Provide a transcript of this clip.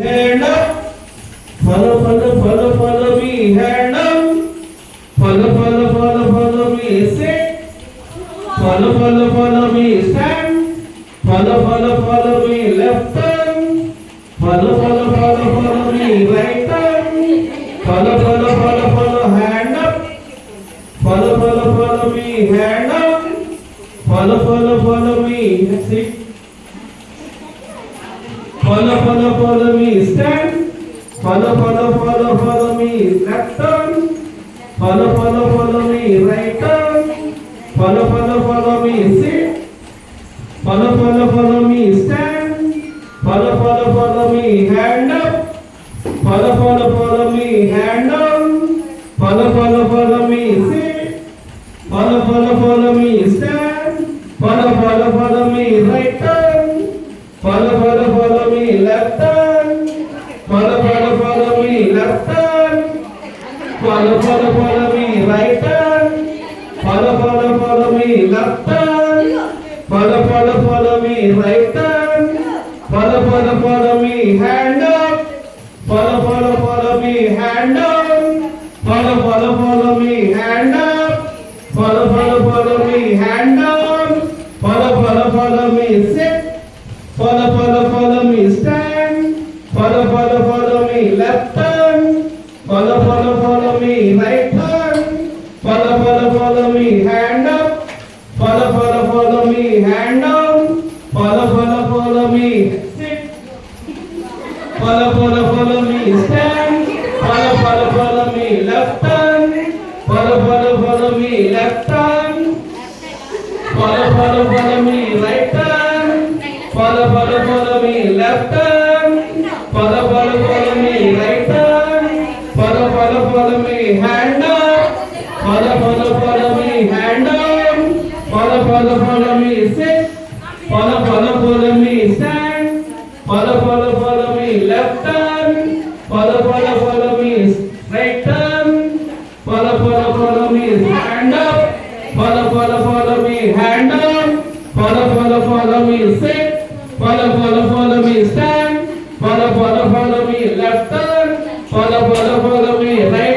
hand up. Follow, follow, follow, follow me, hand up. Follow, follow, follow, follow me, sit. Follow, follow, follow me, stand. Follow, follow, follow me, left turn. Follow, follow, follow, follow me, right turn. Follow, follow, follow, follow, hand up. Follow, follow, follow me, hand up. Follow, follow, follow me, sit. Follow, follow, follow me, stand. Follow, follow, follow, follow me, left turn. Follow, follow, follow me, right turn. Follow, follow, follow me, sit. Follow, follow, follow me, stand. Follow, follow, follow me, hand up. Follow, follow, follow me, hand down. Follow, follow, follow me, sit. Follow, follow, follow me, stand. Follow, follow, follow me, left turn. Follow, follow, follow me, right turn. Follow, follow, follow me, left turn. Follow, follow, follow me, right turn. Follow, follow, follow me, hand up. Follow, follow, follow me, hand down. Follow, follow, follow me, hand up. Follow, follow, follow me, hand down. Follow, follow, follow me, sit. Follow, follow, follow me, stand. Follow, follow, me, left turn. Follow, follow, follow me, right turn. Follow, follow, follow me, hand up. Follow, follow, follow me, hand down. Follow, follow, follow me, sit. Follow, follow, follow me, stand. Follow, follow, follow me, left turn. Follow, follow, follow me, left turn. Follow, follow, follow me, right turn. Follow, follow, follow me, left turn. Follow, follow, follow me. Hand up. Follow, follow, follow me. Sit. Follow, follow, follow me. Stand. Follow, follow, follow me. Left turn. Follow, follow, follow me. Right turn. Follow, follow, follow me. Hand up. Follow, follow, follow me. Hand up. Follow, follow, follow me. Sit. Follow, follow, follow me. Stand. Follow, follow, follow me. Left turn. Follow, follow, follow me. Right